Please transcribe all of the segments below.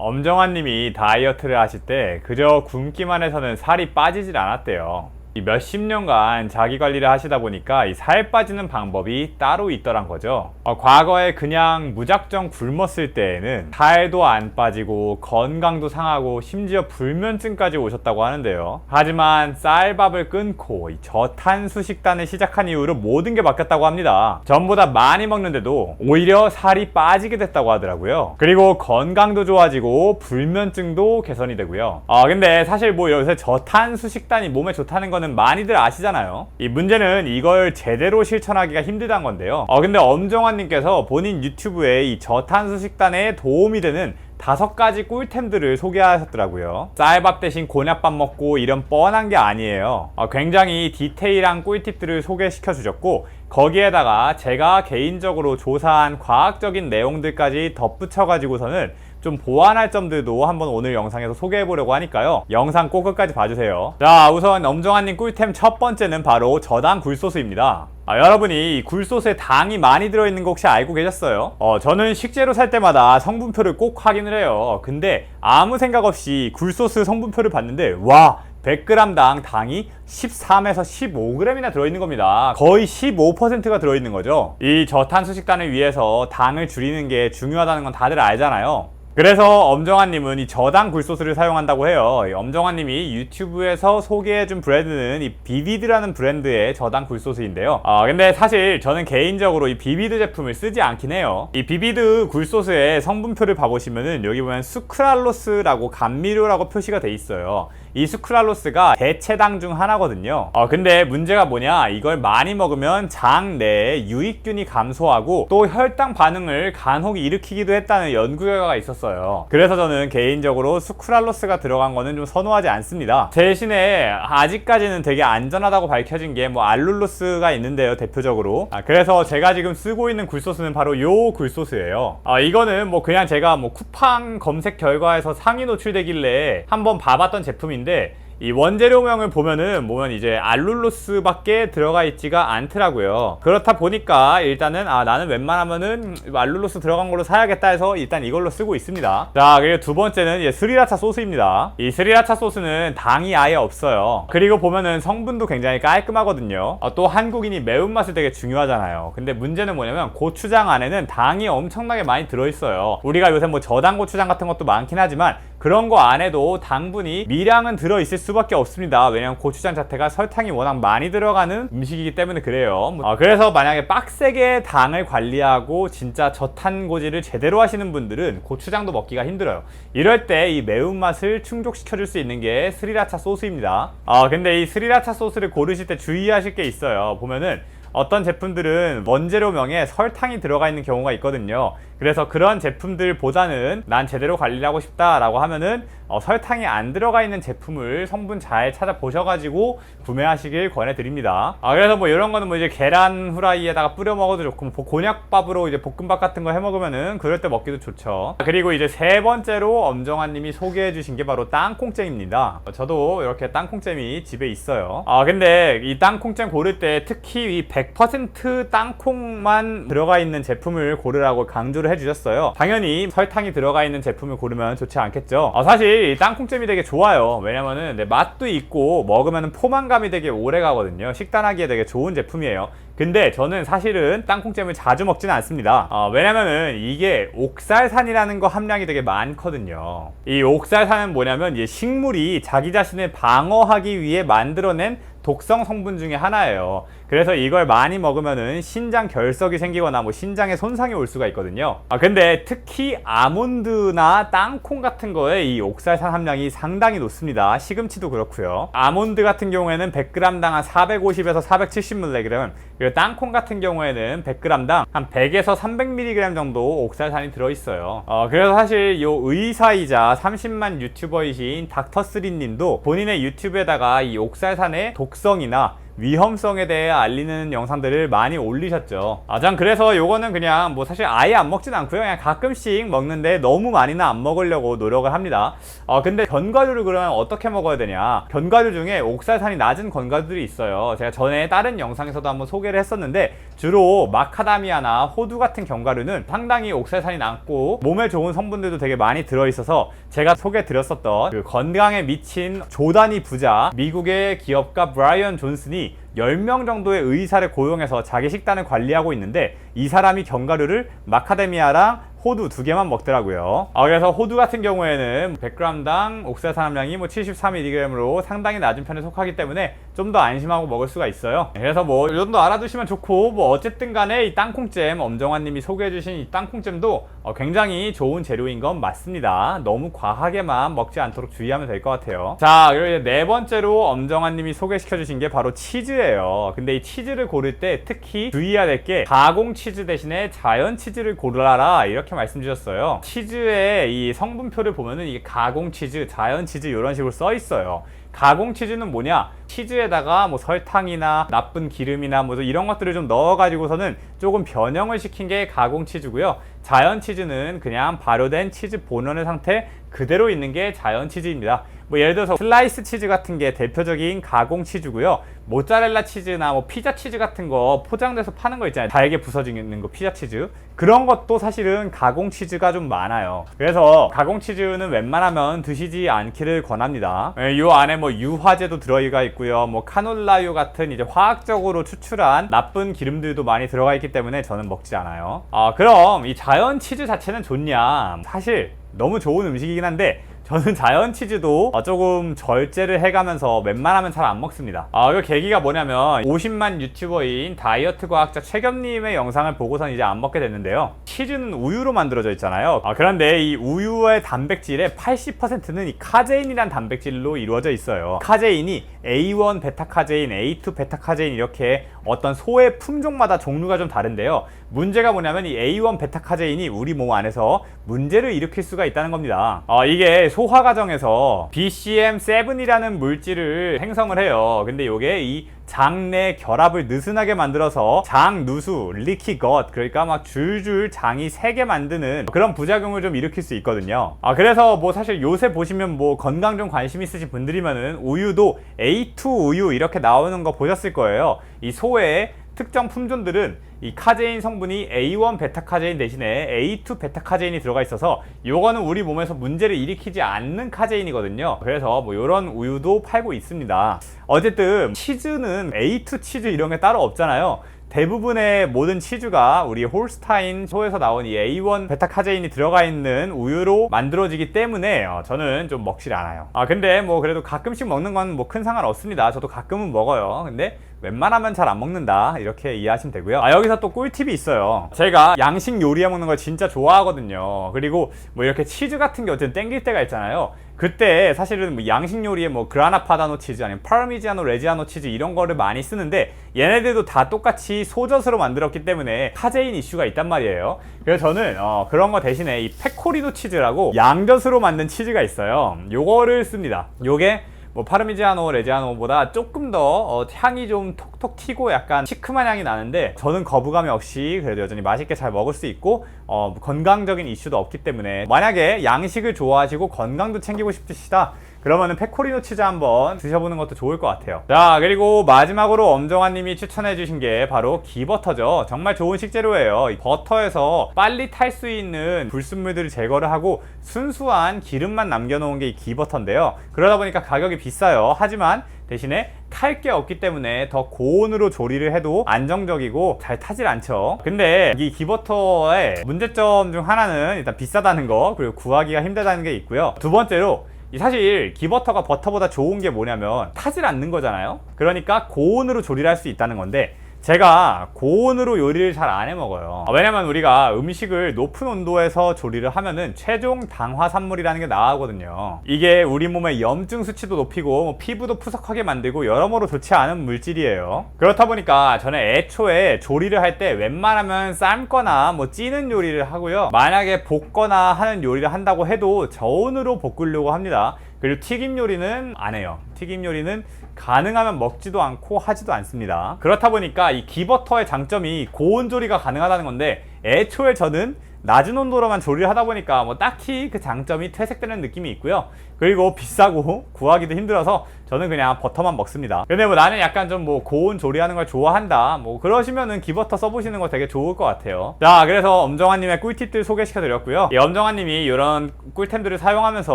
엄정화님이 다이어트를 하실 때 그저 굶기만 해서는 살이 빠지질 않았대요. 이 몇십 년간 자기 관리를 하시다 보니까 이 살 빠지는 방법이 따로 있더란 거죠. 어, 과거에 그냥 무작정 굶었을 때에는 살도 안 빠지고 건강도 상하고 심지어 불면증까지 오셨다고 하는데요. 하지만 쌀밥을 끊고 이 저탄수 식단을 시작한 이후로 모든 게 바뀌었다고 합니다. 전보다 많이 먹는데도 오히려 살이 빠지게 됐다고 하더라고요. 그리고 건강도 좋아지고 불면증도 개선이 되고요. 아 근데 사실 뭐 요새 저탄수 식단이 몸에 좋다는 거는 많이들 아시잖아요. 이 문제는 이걸 제대로 실천하기가 힘들다는 건데요. 어 근데 엄정환님께서 본인 유튜브에 이 저탄수 식단에 도움이 되는 다섯 가지 꿀템들을 소개하셨더라고요. 쌀밥 대신 곤약밥 먹고 이런 뻔한 게 아니에요. 어, 굉장히 디테일한 꿀팁들을 소개시켜 주셨고 거기에다가 제가 개인적으로 조사한 과학적인 내용들까지 덧붙여 가지고서는 좀 보완할 점들도 한번 오늘 영상에서 소개해 보려고 하니까요. 영상 꼭 끝까지 봐주세요. 자, 우선 엄정한님 꿀템 첫 번째는 바로 저당 굴소스입니다. 아, 여러분이 이 굴소스에 당이 많이 들어있는 거 혹시 알고 계셨어요? 어, 저는 식재료 살 때마다 성분표를 꼭 확인을 해요. 근데 아무 생각 없이 굴소스 성분표를 봤는데 와 100g당 당이 13에서 15g이나 들어있는 겁니다. 거의 15%가 들어있는 거죠. 이 저탄수 식단을 위해서 당을 줄이는 게 중요하다는 건 다들 알잖아요. 그래서 엄정환님은 이 저당 굴소스를 사용한다고 해요. 이 엄정환님이 유튜브에서 소개해준 브랜드는 이 비비드라는 브랜드의 저당 굴소스인데요. 아 근데 사실 저는 개인적으로 이 비비드 제품을 쓰지 않긴 해요. 이 비비드 굴소스의 성분표를 봐보시면은 여기 보면 수크랄로스라고 감미료라고 표시가 돼 있어요. 이 수크랄로스가 대체당 중 하나거든요. 어, 근데 문제가 뭐냐? 이걸 많이 먹으면 장 내에 유익균이 감소하고 또 혈당 반응을 간혹 일으키기도 했다는 연구 결과가 있었어요. 그래서 저는 개인적으로 수크랄로스가 들어간 거는 좀 선호하지 않습니다. 대신에 아직까지는 되게 안전하다고 밝혀진 게 뭐 알룰로스가 있는데요, 대표적으로. 아, 그래서 제가 지금 쓰고 있는 굴소스는 바로 요 굴소스예요. 아, 이거는 뭐 그냥 제가 뭐 쿠팡 검색 결과에서 상위 노출되길래 한번 봐봤던 제품인데 이 원재료명을 보면은 보면 이제 알룰로스밖에 들어가 있지가 않더라고요. 그렇다 보니까 일단은 아 나는 웬만하면은 알룰로스 들어간 걸로 사야겠다 해서 일단 이걸로 쓰고 있습니다. 자 그리고 두 번째는 이제 스리라차 소스입니다. 이 스리라차 소스는 당이 아예 없어요. 그리고 보면은 성분도 굉장히 깔끔하거든요. 아, 또 한국인이 매운맛을 되게 중요하잖아요. 근데 문제는 뭐냐면 고추장 안에는 당이 엄청나게 많이 들어있어요. 우리가 요새 뭐 저당 고추장 같은 것도 많긴 하지만 그런 거 안에도 당분이 미량은 들어있을 수밖에 없습니다. 왜냐면 고추장 자체가 설탕이 워낙 많이 들어가는 음식이기 때문에 그래요. 어, 그래서 만약에 빡세게 당을 관리하고 진짜 저탄고지를 제대로 하시는 분들은 고추장도 먹기가 힘들어요. 이럴 때 이 매운맛을 충족시켜줄 수 있는 게 스리라차 소스입니다. 어, 근데 이 스리라차 소스를 고르실 때 주의하실 게 있어요. 보면은 어떤 제품들은 원재료명에 설탕이 들어가 있는 경우가 있거든요. 그래서 그런 제품들보다는 난 제대로 관리를 하고 싶다라고 하면은 어, 설탕이 안 들어가 있는 제품을 성분 잘 찾아보셔가지고 구매하시길 권해드립니다. 아, 그래서 뭐 이런 거는 뭐 이제 계란 후라이에다가 뿌려 먹어도 좋고 뭐 곤약밥으로 이제 볶음밥 같은 거 해 먹으면은 그럴 때 먹기도 좋죠. 그리고 이제 세 번째로 엄정환님이 소개해 주신 게 바로 땅콩잼입니다. 어, 저도 이렇게 땅콩잼이 집에 있어요. 아, 근데 이 땅콩잼 고를 때 특히 이 100% 땅콩만 들어가 있는 제품을 고르라고 강조를 해주셨어요. 당연히 설탕이 들어가 있는 제품을 고르면 좋지 않겠죠. 어, 사실 이 땅콩잼이 되게 좋아요. 왜냐면은 네, 맛도 있고 먹으면 포만감이 되게 오래 가거든요. 식단하기에 되게 좋은 제품이에요. 근데 저는 사실은 땅콩잼을 자주 먹지는 않습니다. 어, 왜냐면은 이게 옥살산이라는 거 함량이 되게 많거든요. 이 옥살산은 뭐냐면 이제 식물이 자기 자신을 방어하기 위해 만들어낸 독성 성분 중에 하나예요. 그래서 이걸 많이 먹으면은 신장 결석이 생기거나 뭐 신장에 손상이 올 수가 있거든요. 아 근데 특히 아몬드나 땅콩 같은 거에 이 옥살산 함량이 상당히 높습니다. 시금치도 그렇고요. 아몬드 같은 경우에는 100g당 한 450에서 470mg, 그리고 땅콩 같은 경우에는 100g당 한 100에서 300mg 정도 옥살산이 들어 있어요. 어, 그래서 사실 요 의사이자 30만 유튜버이신 닥터스리 님도 본인의 유튜브에다가 이 옥살산의 독성이나 위험성에 대해 알리는 영상들을 많이 올리셨죠. 아, 전 그래서 요거는 그냥 뭐 사실 아예 안 먹진 않고요. 그냥 가끔씩 먹는데 너무 많이는 안 먹으려고 노력을 합니다. 어, 근데 견과류를 그러면 어떻게 먹어야 되냐? 견과류 중에 옥살산이 낮은 견과류들이 있어요. 제가 전에 다른 영상에서도 한번 소개를 했었는데 주로 마카다미아나 호두 같은 견과류는 상당히 옥살산이 낮고 몸에 좋은 성분들도 되게 많이 들어있어서 제가 소개 드렸었던 그 건강에 미친 조단위 부자 미국의 기업가 브라이언 존슨이 10명 정도의 의사를 고용해서 자기 식단을 관리하고 있는데 이 사람이 견과류를 마카데미아랑 호두 두 개만 먹더라고요. 아, 그래서 호두 같은 경우에는 100g당 옥살산 함량이 뭐 73mg으로 상당히 낮은 편에 속하기 때문에 좀 더 안심하고 먹을 수가 있어요. 그래서 뭐 이 정도 알아두시면 좋고 뭐 어쨌든 간에 이 땅콩잼 엄정화님이 소개해주신 이 땅콩잼도 어, 굉장히 좋은 재료인 건 맞습니다. 너무 과하게만 먹지 않도록 주의하면 될 것 같아요. 자 그리고 이제 네 번째로 엄정화님이 소개시켜주신 게 바로 치즈 예요. 근데 이 치즈를 고를 때 특히 주의해야 될 게 가공 치즈 대신에 자연 치즈를 고르라 이렇게 말씀 주셨어요. 치즈의 이 성분표를 보면은 이게 가공 치즈, 자연 치즈 이런 식으로 써 있어요. 가공 치즈는 뭐냐? 치즈에다가 뭐 설탕이나 나쁜 기름이나 뭐 이런 것들을 좀 넣어가지고서는 조금 변형을 시킨 게 가공 치즈고요. 자연 치즈는 그냥 발효된 치즈 본연의 상태 그대로 있는 게 자연 치즈입니다. 뭐 예를 들어서 슬라이스 치즈 같은 게 대표적인 가공 치즈고요. 모짜렐라 치즈나 뭐 피자 치즈 같은 거 포장돼서 파는 거 있잖아요. 잘게 부서지는 거 피자 치즈. 그런 것도 사실은 가공 치즈가 좀 많아요. 그래서 가공 치즈는 웬만하면 드시지 않기를 권합니다. 예, 이 안에 뭐 유화제도 들어가 있고 요. 뭐 카놀라유 같은 이제 화학적으로 추출한 나쁜 기름들도 많이 들어가 있기 때문에 저는 먹지 않아요. 아, 그럼 이 자연 치즈 자체는 좋냐? 사실 너무 좋은 음식이긴 한데 저는 자연 치즈도 어, 조금 절제를 해가면서 웬만하면 잘 안 먹습니다. 아, 그 계기가 뭐냐면 50만 유튜버인 다이어트 과학자 최겸님의 영상을 보고선 이제 안 먹게 됐는데요. 치즈는 우유로 만들어져 있잖아요. 아, 그런데 이 우유의 단백질의 80%는 이 카제인이란 단백질로 이루어져 있어요. 카제인이 A1 베타카제인, A2 베타카제인 이렇게 어떤 소의 품종마다 종류가 좀 다른데요. 문제가 뭐냐면 이 A1 베타카제인이 우리 몸 안에서 문제를 일으킬 수가 있다는 겁니다. 어, 이게 소화 과정에서 BCM7이라는 물질을 생성을 해요. 근데 이게 이 장내 결합을 느슨하게 만들어서 장 누수, 리키 것 그러니까 막 줄줄 장이 세게 만드는 그런 부작용을 좀 일으킬 수 있거든요. 아 그래서 뭐 사실 요새 보시면 뭐 건강 좀 관심 있으신 분들이면은 우유도 A2 우유 이렇게 나오는 거 보셨을 거예요. 이 소의 특정 품종들은 이 카제인 성분이 A1 베타 카제인 대신에 A2 베타 카제인이 들어가 있어서 요거는 우리 몸에서 문제를 일으키지 않는 카제인이거든요. 그래서 뭐 요런 우유도 팔고 있습니다. 어쨌든 치즈는 A2 치즈 이런 게 따로 없잖아요. 대부분의 모든 치즈가 우리 홀스타인 소에서 나온 이 A1 베타카제인이 들어가 있는 우유로 만들어지기 때문에 어, 저는 좀 먹질 않아요. 아 근데 뭐 그래도 가끔씩 먹는 건 뭐 큰 상관 없습니다. 저도 가끔은 먹어요. 근데 웬만하면 잘 안 먹는다 이렇게 이해하시면 되고요. 아 여기서 또 꿀팁이 있어요. 제가 양식 요리해 먹는 걸 진짜 좋아하거든요. 그리고 뭐 이렇게 치즈 같은 게 어쨌든 땡길 때가 있잖아요. 그때 사실은 뭐 양식 요리에 뭐 그라나 파다노 치즈 아니면 파르미지아노 레지아노 치즈 이런 거를 많이 쓰는데 얘네들도 다 똑같이 소젖으로 만들었기 때문에 카제인 이슈가 있단 말이에요. 그래서 저는 어, 그런 거 대신에 이 페코리노 치즈라고 양젖으로 만든 치즈가 있어요. 요거를 씁니다. 요게 뭐 파르미지아노 레지아노보다 조금 더 어, 향이 좀 톡톡 튀고 약간 시큼한 향이 나는데 저는 거부감이 없이 그래도 여전히 맛있게 잘 먹을 수 있고 어, 건강적인 이슈도 없기 때문에 만약에 양식을 좋아하시고 건강도 챙기고 싶으시다 그러면은 페코리노 치즈 한번 드셔보는 것도 좋을 것 같아요. 자, 그리고 마지막으로 엄정화님이 추천해주신 게 바로 기버터죠. 정말 좋은 식재료예요. 이 버터에서 빨리 탈 수 있는 불순물들을 제거를 하고 순수한 기름만 남겨놓은 게 이 기버터인데요. 그러다 보니까 가격이 비싸요. 하지만 대신에 탈 게 없기 때문에 더 고온으로 조리를 해도 안정적이고 잘 타질 않죠. 근데 이 기버터의 문제점 중 하나는 일단 비싸다는 거 그리고 구하기가 힘들다는 게 있고요. 두 번째로 이 사실 기버터가 버터보다 좋은 게 뭐냐면 타질 않는 거잖아요. 그러니까 고온으로 조리를 할 수 있다는 건데 제가 고온으로 요리를 잘 안 해 먹어요. 왜냐면 우리가 음식을 높은 온도에서 조리를 하면은 최종 당화산물이라는 게 나오거든요. 이게 우리 몸의 염증 수치도 높이고 뭐 피부도 푸석하게 만들고 여러모로 좋지 않은 물질이에요. 그렇다 보니까 저는 애초에 조리를 할 때 웬만하면 삶거나 뭐 찌는 요리를 하고요. 만약에 볶거나 하는 요리를 한다고 해도 저온으로 볶으려고 합니다. 그리고 튀김 요리는 안 해요. 튀김 요리는 가능하면 먹지도 않고 하지도 않습니다. 그렇다 보니까 이 기버터의 장점이 고온 조리가 가능하다는 건데 애초에 저는 낮은 온도로만 조리를 하다 보니까 뭐 딱히 그 장점이 퇴색되는 느낌이 있고요. 그리고 비싸고 구하기도 힘들어서 저는 그냥 버터만 먹습니다. 근데 뭐 나는 약간 좀 뭐 고온 조리하는 걸 좋아한다. 뭐 그러시면은 기버터 써보시는 거 되게 좋을 것 같아요. 자, 그래서 엄정아님의 꿀팁들 소개시켜 드렸고요. 이 엄정아님이 이런 꿀템들을 사용하면서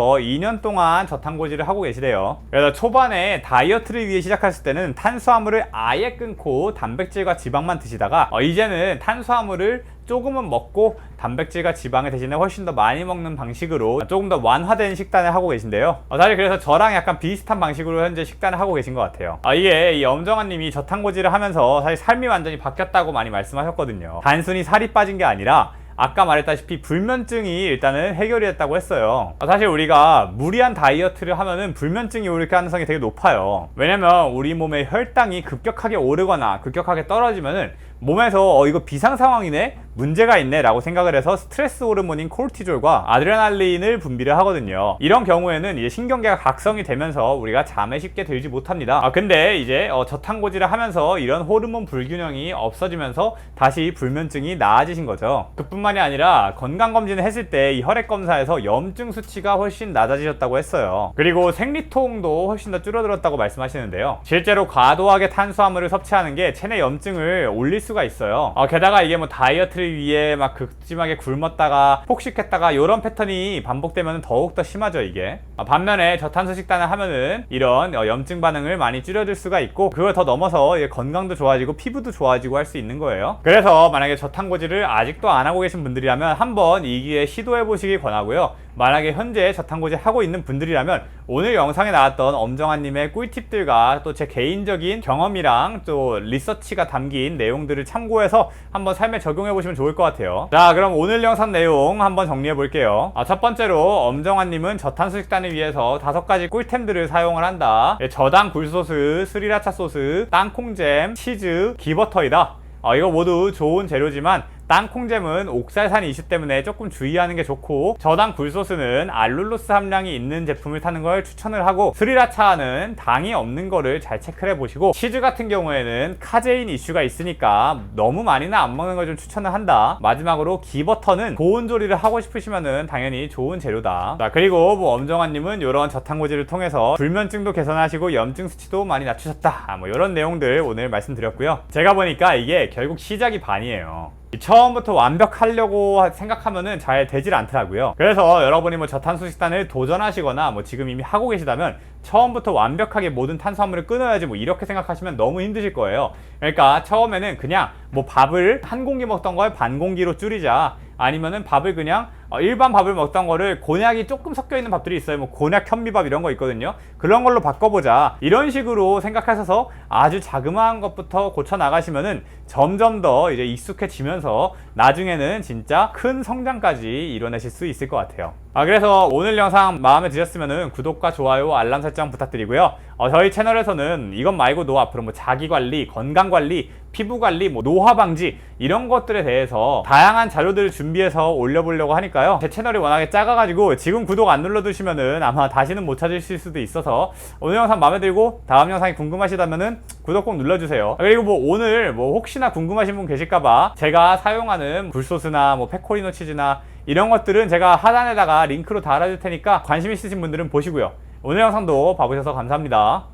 2년 동안 저탄고지를 하고 계시대요. 그래서 초반에 다이어트를 위해 시작했을 때는 탄수화물을 아예 끊고 단백질과 지방만 드시다가 어, 이제는 탄수화물을 조금은 먹고 단백질과 지방을 대신에 훨씬 더 많이 먹는 방식으로 조금 더 완화된 식단을 하고 계신데요. 어, 사실 그래서 저랑 약간 비슷한 방식으로 현재 식단을 하고 계신 것 같아요. 아, 이게 이 엄정아님이 저탄고지를 하면서 사실 삶이 완전히 바뀌었다고 많이 말씀하셨거든요. 단순히 살이 빠진 게 아니라 아까 말했다시피 불면증이 일단은 해결이 됐다고 했어요. 아, 사실 우리가 무리한 다이어트를 하면은 불면증이 오를 가능성이 되게 높아요. 왜냐면 우리 몸의 혈당이 급격하게 오르거나 급격하게 떨어지면은 몸에서 어 이거 비상 상황이네 문제가 있네 라고 생각을 해서 스트레스 호르몬인 코르티졸과 아드레날린을 분비를 하거든요. 이런 경우에는 이제 신경계가 각성이 되면서 우리가 잠에 쉽게 들지 못합니다. 아 근데 이제 어, 저탄고지를 하면서 이런 호르몬 불균형이 없어지면서 다시 불면증이 나아지신 거죠. 그뿐만이 아니라 건강검진을 했을 때 이 혈액검사에서 염증 수치가 훨씬 낮아지셨다고 했어요. 그리고 생리통도 훨씬 더 줄어들었다고 말씀하시는데요. 실제로 과도하게 탄수화물을 섭취하는 게 체내 염증을 올릴 수가 있어요. 어, 게다가 이게 뭐 다이어트를 위해 막 극심하게 굶었다가 폭식했다가 이런 패턴이 반복되면 더욱 더 심하죠 이게. 아, 반면에 저탄수 식단을 하면은 이런 어, 염증 반응을 많이 줄여줄 수가 있고 그걸 더 넘어서 건강도 좋아지고 피부도 좋아지고 할 수 있는 거예요. 그래서 만약에 저탄고지를 아직도 안 하고 계신 분들이라면 한번 이 기회에 시도해 보시기 권하고요 만약에 현재 저탄고지 하고 있는 분들이라면 오늘 영상에 나왔던 엄정아님의 꿀팁들과 또 제 개인적인 경험이랑 또 리서치가 담긴 내용들을 참고해서 한번 삶에 적용해 보시면 좋을 것 같아요. 자, 그럼 오늘 영상 내용 한번 정리해 볼게요. 아, 첫 번째로 엄정아님은 저탄수 식단을 위해서 다섯 가지 꿀템들을 사용을 한다. 예, 저당 굴소스, 스리라차 소스, 땅콩잼, 치즈, 기버터이다. 어, 이거 모두 좋은 재료지만 땅콩잼은 옥살산 이슈 때문에 조금 주의하는 게 좋고 저당 굴소스는 알룰로스 함량이 있는 제품을 타는 걸 추천을 하고 스리라차는 당이 없는 거를 잘 체크를 해보시고 치즈 같은 경우에는 카제인 이슈가 있으니까 너무 많이는 안 먹는 걸 좀 추천을 한다. 마지막으로 기버터는 고온 조리를 하고 싶으시면은 당연히 좋은 재료다. 자 그리고 뭐 엄정아님은 이런 저탄고지를 통해서 불면증도 개선하시고 염증 수치도 많이 낮추셨다. 아, 뭐 이런 내용들 오늘 말씀드렸고요. 제가 보니까 이게 결국 시작이 반이에요 처음부터 완벽하려고 생각하면은 잘 되질 않더라고요. 그래서 여러분이 뭐 저탄수 식단을 도전하시거나 뭐 지금 이미 하고 계시다면 처음부터 완벽하게 모든 탄수화물을 끊어야지 뭐 이렇게 생각하시면 너무 힘드실 거예요. 그러니까 처음에는 그냥 뭐 밥을 한 공기 먹던 걸 반 공기로 줄이자. 아니면은 밥을 그냥 어, 일반 밥을 먹던 거를 곤약이 조금 섞여 있는 밥들이 있어요. 뭐 곤약 현미밥 이런 거 있거든요. 그런 걸로 바꿔보자. 이런 식으로 생각하셔서 아주 자그마한 것부터 고쳐 나가시면은 점점 더 이제 익숙해지면서 나중에는 진짜 큰 성장까지 이뤄내실 수 있을 것 같아요. 아 그래서 오늘 영상 마음에 드셨으면은 구독과 좋아요, 알람 설정 부탁드리고요. 어, 저희 채널에서는 이것 말고도 앞으로 뭐 자기 관리, 건강 관리, 피부 관리, 뭐 노화 방지 이런 것들에 대해서 다양한 자료들을 준비해서 올려보려고 하니까요. 제 채널이 워낙에 작아가지고 지금 구독 안 눌러두시면은 아마 다시는 못 찾으실 수도 있어서 오늘 영상 마음에 들고 다음 영상이 궁금하시다면은 구독 꼭 눌러주세요. 그리고 뭐 오늘 뭐 혹시나 궁금하신 분 계실까봐 제가 사용하는 굴소스나 뭐 페코리노 치즈나 이런 것들은 제가 하단에다가 링크로 달아줄 테니까 관심 있으신 분들은 보시고요. 오늘 영상도 봐주셔서 감사합니다.